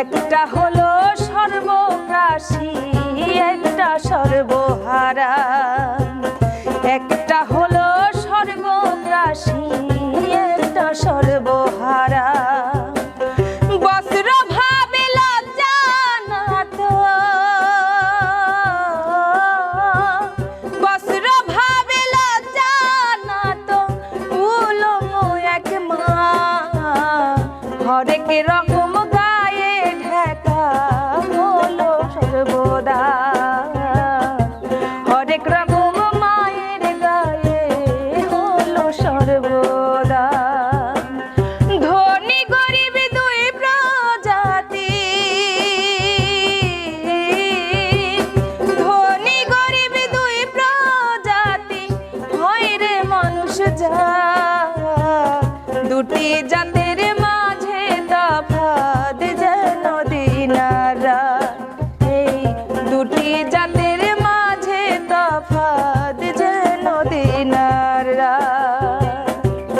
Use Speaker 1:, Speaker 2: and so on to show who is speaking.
Speaker 1: হলো সর্বগ্রাসী একটা সর্বহারা। একটা হলো সর্বগ্রাসী একটা সর্বহারা। বস্ত্র ভাবে সর্বদা। ধনী গরিব দুই প্রজাতি। ধনী গরিব দুই প্রজাতি, হয় রে মানুষ যা দুটি জাতের মাঝে তফাৎ যেন দিনারা এই দুটি জাতের মাঝে তফাৎ